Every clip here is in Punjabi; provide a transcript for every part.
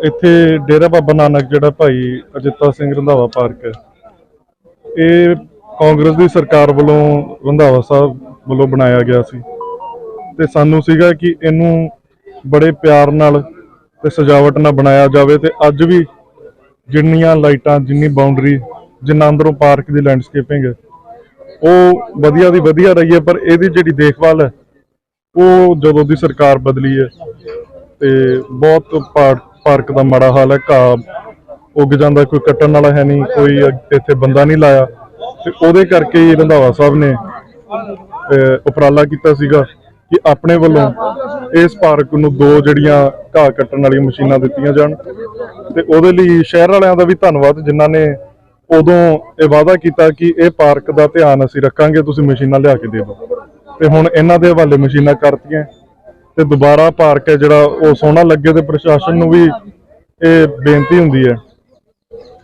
ਇੱਥੇ ਡੇਰਾ ਬਾਬਾ ਨਾਨਕ ਜਿਹੜਾ ਭਾਈ ਅਜਿੱਤਾ ਸਿੰਘ ਰੰਧਾਵਾ ਪਾਰਕ ਹੈ, ਇਹ ਕਾਂਗਰਸ ਦੀ ਸਰਕਾਰ ਵੱਲੋਂ ਰੰਧਾਵਾ ਸਾਹਿਬ ਵੱਲੋਂ ਬਣਾਇਆ ਗਿਆ ਸੀ। ਤੇ ਸਾਨੂੰ ਸੀਗਾ ਕਿ ਇਹਨੂੰ ਬੜੇ ਪਿਆਰ ਨਾਲ ਤੇ ਸਜਾਵਟ ਨਾਲ ਬਣਾਇਆ ਜਾਵੇ ਤੇ ਅੱਜ ਵੀ ਜਿੰਨੀਆਂ ਲਾਈਟਾਂ, ਜਿੰਨੀ ਬਾਉਂਡਰੀ ਜਿੰਨਾ ਅੰਦਰੋਂ ਪਾਰਕ ਦੀ ਲੈਂਡਸਕੇਪਿੰਗ ਹੈ, ਉਹ ਵਧੀਆ ਦੀ ਵਧੀਆ ਰਹੀ ਹੈ, ਪਰ ਇਹਦੀ ਜਿਹੜੀ ਦੇਖਭਾਲ ਹੈ, ਉਹ ਜਦੋਂ ਦੀ ਸਰਕਾਰ ਬਦਲੀ ਹੈ, ਤੇ ਬਹੁਤ ਪਾਰਕ ਪਾਰਕ ਦਾ ਮਾੜਾ ਹਾਲ ਹੈ, ਘਾਹ ਉੱਗ ਜਾਂਦਾ, ਕੋਈ ਕੱਟਣ ਵਾਲਾ ਹੈ ਨਹੀਂ, ਕੋਈ ਇੱਥੇ ਬੰਦਾ ਨਹੀਂ ਲਾਇਆ। ਤੇ ਉਹਦੇ ਕਰਕੇ ਹੀ ਰੰਧਾਵਾ ਸਾਹਿਬ ਨੇ ਉਪਰਾਲਾ ਕੀਤਾ ਸੀਗਾ ਕਿ ਆਪਣੇ ਵੱਲੋਂ ਇਸ ਪਾਰਕ ਨੂੰ ਦੋ ਜਿਹੜੀਆਂ ਘਾਹ ਕੱਟਣ ਵਾਲੀਆਂ ਮਸ਼ੀਨਾਂ ਦਿੱਤੀਆਂ ਜਾਣ। ਤੇ ਉਹਦੇ ਲਈ ਸ਼ਹਿਰ ਵਾਲਿਆਂ ਦਾ ਵੀ ਧੰਨਵਾਦ, ਜਿਨ੍ਹਾਂ ਨੇ ਉਦੋਂ ਇਹ ਵਾਅਦਾ ਕੀਤਾ ਕਿ ਇਹ ਪਾਰਕ ਦਾ ਧਿਆਨ ਅਸੀਂ ਰੱਖਾਂਗੇ, ਤੁਸੀਂ ਮਸ਼ੀਨਾਂ ਲਿਆ ਕੇ ਦੇ ਦਿਓ। ਤੇ ਹੁਣ ਇਹਨਾਂ ਦੇ ਹਵਾਲੇ ਮਸ਼ੀਨਾਂ ਕਰਤੀਆਂ। ਤੇ ਦੁਬਾਰਾ ਪਾਰਕ ਹੈ ਜਿਹੜਾ ਉਹ ਸੋਹਣਾ ਲੱਗੇ ਤੇ ਪ੍ਰਸ਼ਾਸਨ ਨੂੰ ਵੀ ਇਹ ਬੇਨਤੀ ਹੁੰਦੀ ਹੈ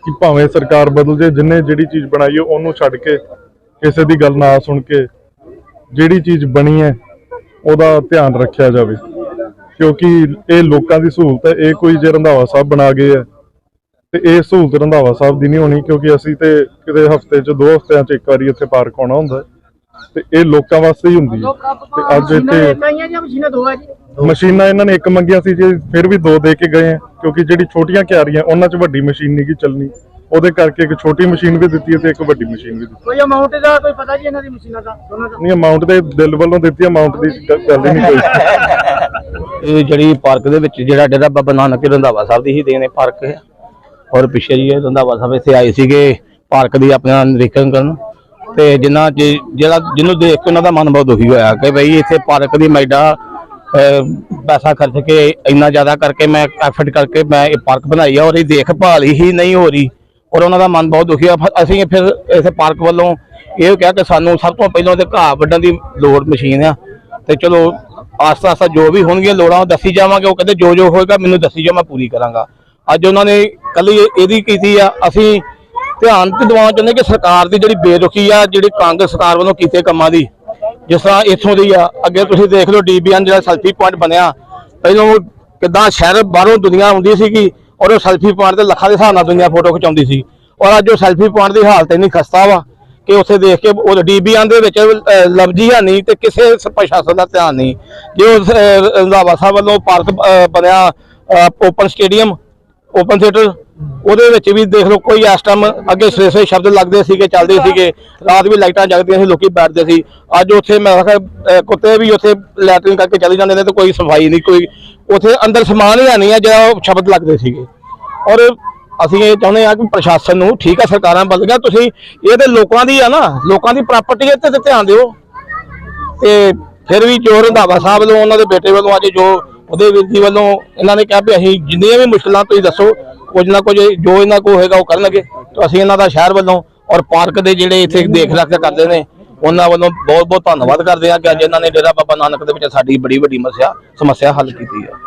ਕਿ ਭਾਵੇਂ ਸਰਕਾਰ ਬਦਲ ਜੇ, ਜਿੰਨੇ ਜਿਹੜੀ ਚੀਜ਼ ਬਣਾਈ ਹੈ, ਉਹਨੂੰ ਛੱਡ ਕੇ ਕਿਸੇ ਦੀ ਗੱਲ ਨਾ ਸੁਣ ਕੇ ਜਿਹੜੀ ਚੀਜ਼ ਬਣੀ ਹੈ, ਉਹਦਾ ਧਿਆਨ ਰੱਖਿਆ ਜਾਵੇ। ਕਿਉਂਕਿ ਇਹ ਲੋਕਾਂ ਦੀ ਸਹੂਲਤ ਹੈ, ਇਹ ਕੋਈ ਜੇ ਰੰਧਾਵਾ ਸਾਹਿਬ ਬਣਾ ਗਏ ਹੈ, ਤੇ ਇਹ ਸਹੂਲਤ ਰੰਧਾਵਾ ਸਾਹਿਬ ਦੀ ਨਹੀਂ ਹੋਣੀ, ਕਿਉਂਕਿ ਅਸੀਂ ਤੇ ਕਿਤੇ ਹਫ਼ਤੇ 'ਚ, ਦੋ ਹਫਤਿਆਂ 'ਚ ਇੱਕ ਵਾਰੀ ਇੱਥੇ ਪਾਰਕ ਆਉਣਾ ਹੁੰਦਾ ਹੈ। ਤੇ ਇਹ ਲੋਕਾਂ ਵਾਸਤੇ ਹੀ ਹੁੰਦੀ ਹੈ। ਤੇ ਅੱਜ ਇੱਥੇ ਜਾਂ ਮਸ਼ੀਨਾਂ ਦੋ ਆ ਜੀ। ਮਸ਼ੀਨਾਂ ਇਹਨਾਂ ਨੇ ਇੱਕ ਮੰਗੀਆਂ ਸੀ ਜੀ ਫਿਰ ਵੀ ਦੋ ਦੇ ਕੇ ਗਏ ਆ ਕਿਉਂਕਿ ਜਿਹੜੀ ਛੋਟੀਆਂ ਕਿਆਰੀਆਂ ਉਹਨਾਂ 'ਚ ਵੱਡੀ ਮਸ਼ੀਨ ਨਹੀਂ ਗੀ ਚੱਲਣੀ। ਉਹਦੇ ਕਰਕੇ ਇੱਕ ਛੋਟੀ ਮਸ਼ੀਨ ਵੀ ਦਿੱਤੀ ਹੈ ਤੇ ਇੱਕ ਵੱਡੀ ਮਸ਼ੀਨ ਵੀ ਦਿੱਤੀ। ਕੋਈ ਅਮਾਉਂਟ ਦਾ ਕੋਈ ਪਤਾ ਜੀ ਇਹਨਾਂ ਦੀ ਮਸ਼ੀਨਾਂ ਦਾ ਦੋਨਾਂ ਦਾ? ਨਹੀਂ ਅਮਾਉਂਟ ਦੇ ਦਿਲ ਵੱਲੋਂ ਦਿੱਤੀ ਅਮਾਉਂਟ ਦੀ ਗੱਲ ਹੀ ਨਹੀਂ ਕੋਈ। ਇਹ ਜਿਹੜੀ ਪਾਰਕ ਦੇ ਵਿੱਚ ਜਿਹੜਾ ਡੇਰਾ ਬਾਬਾ ਨਾਨਕ ਰੰਧਾਵਾ ਸਾਹਿਬ ਦੀ ਹੀ ਦੇਣੇ ਪਾਰਕ ਹੈ। ਔਰ ਪਿੱਛੇ ਜੀ ਇਹ ਰੰਧਾਵਾ ਸਾਹਿਬ ਇੱਥੇ ਆਏ ਸੀਗੇ ਪਾਰਕ ਦੀ ਆਪਣਾ ਨਿਰੀਖਣ ਕਰਨ। ਤੇ ਜਿਨ੍ਹਾਂ ਚ ਜਿਹੜਾ ਜਿਹਨੂੰ ਦੇਖ ਕੇ ਉਹਨਾਂ ਦਾ ਮਨ ਬਹੁਤ ਦੁਖੀ ਹੋਇਆ ਕਿ ਬਈ ਇੱਥੇ ਪਾਰਕ ਦੀ ਮੈਡਾ ਪੈਸਾ ਖਰਚ ਕੇ ਇੰਨਾ ਜ਼ਿਆਦਾ ਕਰਕੇ ਮੈਂ ਐਫਰਟ ਕਰਕੇ ਮੈਂ ਇਹ ਪਾਰਕ ਬਣਾਈ ਆ ਔਰ ਇਹ ਦੇਖਭਾਲ ਹੀ ਨਹੀਂ ਹੋ ਰਹੀ ਔਰ ਉਹਨਾਂ ਦਾ ਮਨ ਬਹੁਤ ਦੁਖੀ ਆ। ਅਸੀਂ ਫਿਰ ਇਸ ਪਾਰਕ ਵੱਲੋਂ ਇਹ ਕਿਹਾ ਕਿ ਸਾਨੂੰ ਸਭ ਤੋਂ ਪਹਿਲਾਂ ਤੇ ਘਾਹ ਵੱਢਣ ਦੀ ਲੋੜ ਮਸ਼ੀਨ ਆ ਤੇ ਚਲੋ ਆਸਤਾ ਆਸਤਾ ਜੋ ਵੀ ਹੋਣਗੀਆਂ ਲੋੜਾਂ ਉਹ ਦੱਸੀ ਜਾਵਾਂਗੇ। ਉਹ ਕਹਿੰਦੇ ਜੋ ਜੋ ਹੋਏਗਾ ਮੈਨੂੰ ਦੱਸੀ ਜਾ ਮੈਂ ਪੂਰੀ ਕਰਾਂਗਾ। ਅੱਜ ਉਹਨਾਂ ਨੇ ਕੱਲੀ ਇਹਦੀ ਕੀਤੀ ਆ। ਅਸੀਂ ਧਿਆਨ ਤੇ ਦਿਵਾਉਣਾ ਚਾਹੁੰਦੇ ਕਿ ਸਰਕਾਰ ਦੀ ਜਿਹੜੀ ਬੇਰੁਖੀ ਆ ਜਿਹੜੀ ਕਾਂਗਰਸ ਸਰਕਾਰ ਵੱਲੋਂ ਕੀਤੇ ਕੰਮਾਂ ਦੀ ਜਿਸ ਤਰ੍ਹਾਂ ਇੱਥੋਂ ਦੀ ਆ ਅੱਗੇ ਤੁਸੀਂ ਦੇਖ ਲਓ ਡੀਬੀਐਨ ਜਿਹੜਾ ਸੈਲਫੀ ਪੁਆਇੰਟ ਬਣਿਆ ਪਹਿਲਾਂ ਉਹ ਕਿਦਾਂ ਸ਼ਹਿਰ ਬਾਹਰੋਂ ਦੁਨੀਆ ਆਉਂਦੀ ਸੀਗੀ ਔਰ ਉਹ ਸੈਲਫੀ ਪੁਆਇੰਟ ਤੇ ਲੱਖਾਂ ਦੇ ਹਿਸਾਬ ਨਾਲ ਦੁਨੀਆ ਫੋਟੋ ਖਿਚਾਉਂਦੀ ਸੀ। ਔਰ ਅੱਜ ਉਹ ਸੈਲਫੀ ਪੁਆਇੰਟ ਦੀ ਹਾਲਤ ਇੰਨੀ ਖਸਤਾ ਵਾ ਕਿ ਉੱਥੇ ਦੇਖ ਕੇ ਉਹ ਡੀਬੀਐਨ ਦੇ ਵਿੱਚ ਅਹ, ਲਫ਼ਜ਼ੀ ਹੈ ਨਹੀਂ ਤੇ ਕਿਸੇ ਪ੍ਰਸ਼ਾਸਨ ਦਾ ਧਿਆਨ ਨਹੀਂ। ਜੇ ਉਸ ਰੰਧਾਵਾ ਸਾਹਿਬ ਵੱਲੋਂ ਪਾਰਕ ਬਣਿਆ ਓਪਨ ਸਟੇਡੀਅਮ ਓਪਨ ਥੀਏਟਰ ਉਹਦੇ ਵਿੱਚ ਵੀ ਦੇਖ ਲਓ ਕੋਈ ਇਸ ਟਾਈਮ ਅੱਗੇ ਸਵੇਰੇ ਸਵੇਰੇ ਸ਼ਬਦ ਲੱਗਦੇ ਸੀਗੇ, ਚੱਲਦੇ ਸੀਗੇ, ਰਾਤ ਵੀ ਲਾਈਟਾਂ ਜਗਦੀਆਂ ਸੀ, ਲੋਕੀ ਬੈਠਦੇ ਸੀ। ਅੱਜ ਉੱਥੇ ਮੈਂ ਕਿਹਾ ਕੁੱਤੇ ਵੀ ਉੱਥੇ ਲੈਟਰਿੰਗ ਕਰਕੇ ਚਲੇ ਜਾਂਦੇ ਨੇ ਤੇ ਕੋਈ ਸਫ਼ਾਈ ਨਹੀਂ, ਕੋਈ ਉੱਥੇ ਅੰਦਰ ਸਮਾਨ ਹੀ ਹੈ ਨਹੀਂ ਆ ਜਿਹੜਾ ਉਹ ਸ਼ਬਦ ਲੱਗਦੇ ਸੀਗੇ। ਔਰ ਅਸੀਂ ਇਹ ਚਾਹੁੰਦੇ ਆ ਕਿ ਪ੍ਰਸ਼ਾਸਨ ਨੂੰ ਠੀਕ ਆ, ਸਰਕਾਰਾਂ ਬਦਲ ਗਿਆ, ਤੁਸੀਂ ਇਹ ਤੇ ਲੋਕਾਂ ਦੀ ਆ ਨਾ, ਲੋਕਾਂ ਦੀ ਪ੍ਰਾਪਰਟੀ ਤੇ ਤੇ ਧਿਆਨ ਦਿਓ। ਤੇ ਫਿਰ ਵੀ ਜੋ ਰੰਧਾਵਾ ਸਾਹਿਬ ਵੱਲੋਂ, ਉਹਨਾਂ ਦੇ ਬੇਟੇ ਵੱਲੋਂ ਅੱਜ ਜੋ ਉਹਦੇ ਵੀਰ ਜੀ ਵੱਲੋਂ ਇਹਨਾਂ ਨੇ ਕਿਹਾ ਵੀ ਅਸੀਂ ਜਿੰਨੀਆਂ ਵੀ ਮੁਸ਼ਕਲਾਂ ਤੁਸੀਂ ਦੱਸੋ, ਕੁਝ ਨਾ ਕੁਝ ਜੋ ਇਹਨਾਂ ਕੋਲ ਹੋਏਗਾ ਉਹ ਕਰਨਗੇ। ਤਾਂ ਅਸੀਂ ਇਹਨਾਂ ਦਾ ਸ਼ਹਿਰ ਵੱਲੋਂ ਔਰ ਪਾਰਕ ਦੇ ਜਿਹੜੇ ਇੱਥੇ ਦੇਖ ਰੱਖ ਕਰਦੇ ਨੇ, ਉਹਨਾਂ ਵੱਲੋਂ ਬਹੁਤ ਬਹੁਤ ਧੰਨਵਾਦ ਕਰਦੇ ਆ ਕਿ ਅੱਜ ਇਹਨਾਂ ਨੇ ਡੇਰਾ ਬਾਬਾ ਨਾਨਕ ਦੇ ਵਿੱਚ ਸਾਡੀ ਬੜੀ ਵੱਡੀ ਸਮੱਸਿਆ ਸਮੱਸਿਆ ਹੱਲ ਕੀਤੀ ਹੈ।